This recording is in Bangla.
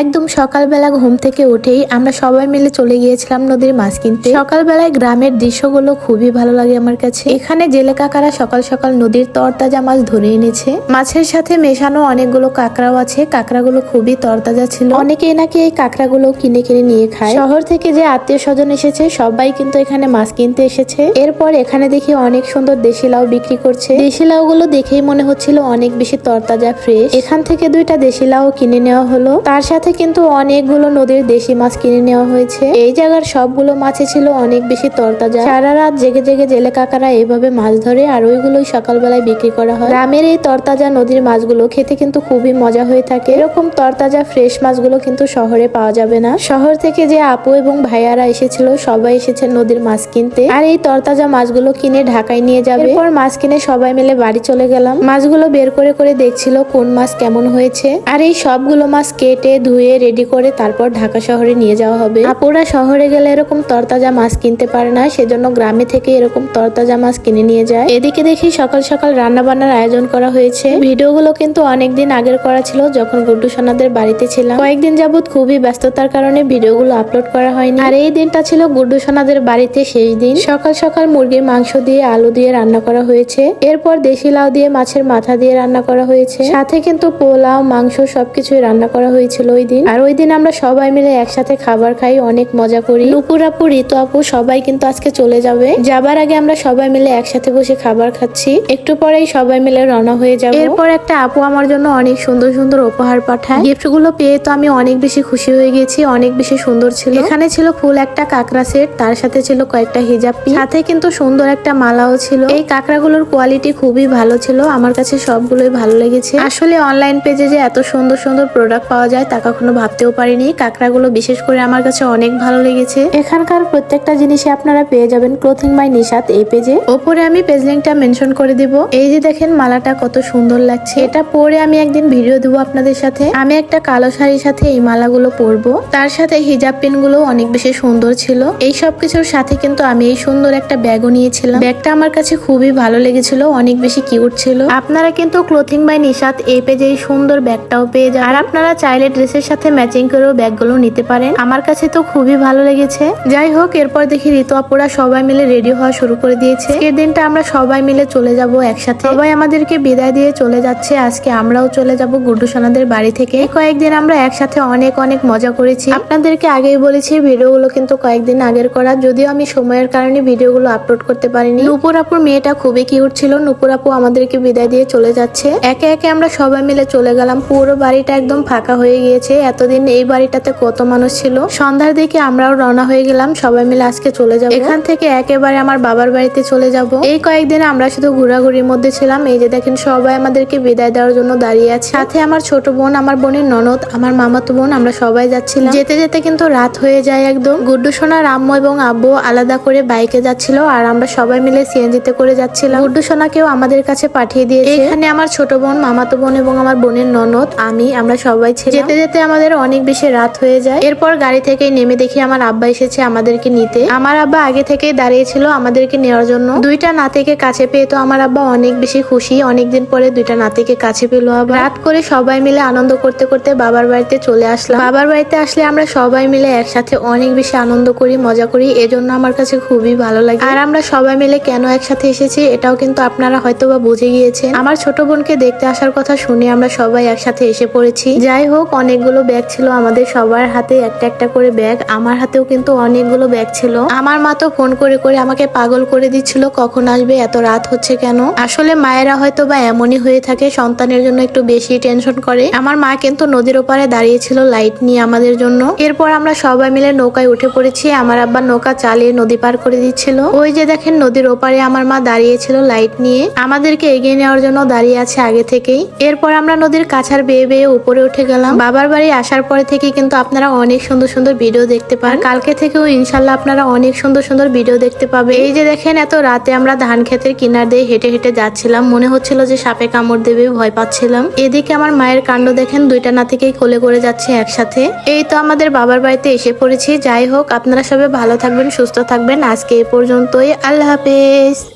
একদম সকালবেলা ঘুম থেকে উঠেই আমরা সবাই মিলে চলে গিয়েছিলাম নদীর মাছ কিনতে। সকালবেলায় গ্রামের দৃশ্যগুলো খুবই ভালো লাগে আমার কাছে। এখানে জেলে কাকারা সকাল সকাল নদীর তরতাজা মাছ ধরে এনেছে। মাছের সাথে মেশানো অনেকগুলো কাঁকড়াও আছে। কাঁকড়াগুলো খুবই তরতাজা ছিল। অনেকেই নাকি এই কাঁকড়াগুলো কিনে কিনে নিয়ে খায়। শহর থেকে যে আত্মীয় স্বজন এসেছে, সবাই কিন্তু এখানে মাছ কিনতে এসেছে। এরপর এখানে দেখি অনেক সুন্দর দেশি লাউ বিক্রি করছে। দেশি লাউ গুলো দেখেই মনে হচ্ছিল অনেক বেশি তরতাজা ফ্রেশ এখান থেকে দুইটা দেশি লাউ কিনে নেওয়া হলো। তার সাথে কিন্তু অনেকগুলো নদীর দেশি মাছ কিনে নেওয়া হয়েছে। এই জায়গার সবগুলো মাছে ছিল অনেক বেশি তরতাজা। সারা রাত জেগে জেগে জেলে কাকারা এইভাবে মাছ ধরে আর ওইগুলোই সকালবেলায় বিক্রি করা হয়। গ্রামের এই তরতাজা নদীর মাছগুলো খেতে কিন্তু খুবই মজা হয়ে থাকে। এরকম তরতাজা, ফ্রেশ মাছগুলো কিন্তু শহরে পাওয়া যাবে না। শহর থেকে যে আপু এবং ভাইয়ারা এসেছিল, সবাই এসেছে নদীর মাছ কিনতে। আর এই তরতাজা মাছগুলো কিনে ঢাকায় নিয়ে যাবে। এরপর মাছ কিনে সবাই মিলে বাড়ি চলে গেলাম। মাছগুলো বের করে করে দেখছিল কোন মাছ কেমন হয়েছে। আর এই সবগুলো মাছ কেটে ধুয়ে রেডি করে তারপর ঢাকা শহরে নিয়ে যাওয়া হবে। আপুরা শহরে গেলে এরকম তরতাজা মাছ কিনতে পারে না, সেজন্য গ্রামে থেকে এরকম তরতাজা মাছ কিনে নিয়ে যায়। এদিকে দেখি সকাল সকাল রান্না বান্নার আয়োজন করা হয়েছে। ভিডিওগুলো কিন্তু অনেকদিন আগের করা ছিল, যখন গুড্ডু সোনাদের বাড়িতে ছিলাম। কয়েকদিন যাবত খুবই ব্যস্ততার কারণে ভিডিওগুলো আপলোড করা হয়নি। আর এই দিনটা ছিল গুড্ডু সোনাদের বাড়িতে শেষ দিন। সকাল সকাল মুরগির মাংস দিয়ে আলু দিয়ে রান্না করা হয়েছে। এরপর দেশি লাউ দিয়ে মাছের মাথা দিয়ে রান্না করা হয়েছে। সাথে কিন্তু পোলাও, মাংস সবকিছুই রান্না করা হয়েছিল। ওই দিন। আর ওই দিন আমরা সবাই মিলে একসাথে খাবার খাই অনেক মজা করি। নুপুর আপু ঋতু আপু সবাই কিন্তু আজকে চলে যাবে। যাবার আগে আমরা সবাই মিলে একসাথে বসে খাবার খাচ্ছি। একটু পরেই সবাই মিলে রওনা হয়ে যাবে। এরপর একটা আপু আমার জন্য অনেক সুন্দর সুন্দর উপহার পাঠায়। গিফটগুলো পেয়ে তো আমি অনেক বেশি খুশি হয়ে গেছি অনেক বেশি সুন্দর ছিল। এখানে ছিল ফুল একটা কাঁকড়া সেট তার সাথে ছিল কয়েকটা হিজাব সাথে কিন্তু সুন্দর একটা মালাও ছিল। এই কাঁকড়াগুলোর কোয়ালিটি খুবই ভালো ছিল আমার কাছে সবগুলোই ভালো লেগেছে। আসলে অনলাইন পেজে যে এত সুন্দর সুন্দর প্রোডাক্ট পাওয়া যায় তা কখনো ভাবতেও পারিনি। কাঁকড়াগুলো বিশেষ করে আমার কাছে অনেক ভালো লেগেছে। এখানকার প্রত্যেকটা জিনিসে আপনারা পেয়ে যাবেন ক্লোথিং বাই নিশাত এই পেজে ওপরে আমি পেজ লিঙ্কটা মেনশন করে দিব। এই যে দেখেন মালাটা কত সুন্দর লাগছে। এটা পরে আমি একদিন ভিডিও দেবো আপনাদের সাথে। আমি একটা কালো শাড়ির সাথে এই মালাগুলো পরবো। তার সাথে হিজাব পিনগুলো অনেক বেশি সুন্দর ছিল। এই সব কিছুর সাথে কিন্তু আমি এই সুন্দর একটা ব্যাগও নিয়েছিলাম। ব্যাগটা আমার কাছে খুবই ভালো লেগেছিল অনেক বেশি কিউট ছিল। আপনারা কিন্তু ক্লোথিং বাই নিশাত এই পেজে এই সুন্দর ব্যাগটাও পেয়ে যান আর আপনারা চাইলে ড্রেসের সাথে ম্যাচিং করেও ব্যাগগুলো নিতে পারেন। আমার কাছে তো খুবই ভালো লেগেছে। যাই হোক, এরপর দেখি ঋতু আপুরা সবাই মিলে রেডি হওয়া শুরু করে দিয়েছে। এর দিনটা আমরা সবাই মিলে চলে যাব একসাথে। সবাই আমাদেরকে বিদায় দিয়ে চলে যাচ্ছে। আজকে আমরাও চলে যাব গুড্ডু সোনাদের বাড়ি থেকে। কয়েকদিন আমরা একসাথে অনেক অনেক মজা করেছি। আপনাদেরকে আগেই বলেছি, ভিডিওগুলো কিন্তু কয়েকদিন আগের করা। যদিও আমি সময়ের কারণে ভিডিওগুলো আপলোড করতে পারিনি। নুপুর আপুর মেয়েটা খুবই কিউট ছিল। নুপুর আপু আমাদেরকে বিদায় দিয়ে চলে যাচ্ছে। একে একে আমরা সবাই মিলে চলে গেলাম। পুরো বাড়িটা একদম ফাঁকা হয়ে গিয়েছে। এতদিন এই বাড়িটাতে কত মানুষ ছিল। সন্ধ্যার দিকে আমরাও রওনা হয়ে গেলাম। সবাই মিলে আজকে চলে যাব। এখান থেকে একেবারে আমার বাবার বাড়িতে চলে যাব। এই কয়েকদিন আমরা শুধু ঘোরাঘুরির মধ্যে ছিলাম। এই যে দেখেন, সবাই আমাদেরকে বিদায় দেওয়ার জন্য দাঁড়িয়ে আছে। সাথে আমার ছোট বোন, আমার বোনের ননদ, আমার মামাতো বোন, আমরা সবাই যাচ্ছিলাম। যেতে যেতে কিন্তু রাত হয়ে যায় একদম। গুড্ডু সোনার আম্মু এবং আব্বু আলাদা করে বাইকে যাচ্ছিল আর আমরা সবাই মিলে সিএনজিতে করে যাচ্ছিলাম। গুড্ডু সোনাকেও আমাদের কাছে পাঠিয়ে দিয়েছে। এখানে আমার ছোট বোন, মামাতো বোন এবং আমার বোনের ননদ, আমি, আমরা সবাই ছিলাম। যেতে যেতে আমাদের অনেক বেশি রাত হয়ে যায়। এরপর গাড়ি থেকে নেমে দেখি আমার আব্বা এসেছে আমাদেরকে নিতে। আমার আব্বা আগে থেকেই দাঁড়িয়ে ছিল আমাদেরকে নেওয়ার জন্য। দুইটা নাতিকে কাছে পেয়ে তো আমার আব্বা অনেক বেশি খুশি। অনেকদিন পরে দুইটা নাতিকে কাছে পেল আবার। রাত করে সবাই মিলে আনন্দ করতে করতে বাবার বাড়িতে চলে আসলাম। বাবার বাড়িতে আসলে আমরা সবাই মিলে একসাথে অনেক বেশি আনন্দ করি, মজা করি। এজন্য আমার কাছে খুবই ভালো লাগে। আর আমরা সবাই মিলে কেন একসাথে এসেছি এটাও কিন্তু আপনারা হয়তো বা বুঝে গিয়েছেন। আমার ছোট বোনকে দেখতে আসার কথা শুনে আমরা সবাই একসাথে এসে পড়েছি। যাই হোক, অনেকগুলো ব্যাগ ছিল আমাদের সবার হাতে, একটা একটা করে ব্যাগ। আমার হাতেও কিন্তু অনেকগুলো ব্যাগ ছিল। আমার মা তো ফোন করে করে আমাকে পাগল করে দিচ্ছিল, কখন আসবে, এত রাত হচ্ছে কেন? আসলে মায়েরা হয়তো বা এমনই হয়ে থাকে, সন্তানের জন্য একটু বেশি টেনশন করে। আমার মা কিন্তু নদীর ওপারে দাঁড়িয়েছিল লাইট নিয়ে আমাদের জন্য। এরপর আমরা সবাই মিলে নৌকায় উঠে পড়েছি। আমার আব্বা নৌকা চালিয়ে নদী পার করে দিচ্ছিল। ওই যে দেখেন নদীর ওপারে আমার মা দাঁড়িয়েছিল লাইট নিয়ে। আমাদেরকে এগিয়ে নেওয়ার জন্য দাঁড়িয়ে আছে আগে থেকেই। এরপর আমরা নদীর কাছার বেয়ে বেয়ে উপরে উঠে গেলাম। বাবার আসার পরে থেকে কিন্তু আপনারা অনেক সুন্দর সুন্দর ভিডিও দেখতে পান। কালকে থেকেও ইনশাল্লাহ আপনারা অনেক সুন্দর সুন্দর ভিডিও দেখতে পাবে এই যে দেখেন এত রাতে আমরা ধান ক্ষেতের কিনার দিয়ে হেঁটে হেঁটে যাচ্ছিলাম। মনে হচ্ছিল যে সাপে কামড় দেবে ভয় পাচ্ছিলাম। এদিকে আমার মায়ের কাণ্ড দেখেন দুইটা নাতিকেই কোলে করে যাচ্ছে একসাথে। এই তো আমাদের বাবার বাড়িতে এসে পড়েছি। যাই হোক আপনারা সবাই ভালো থাকবেন সুস্থ থাকবেন। আজকে এ পর্যন্তই। আল্লাহ হাফেজ।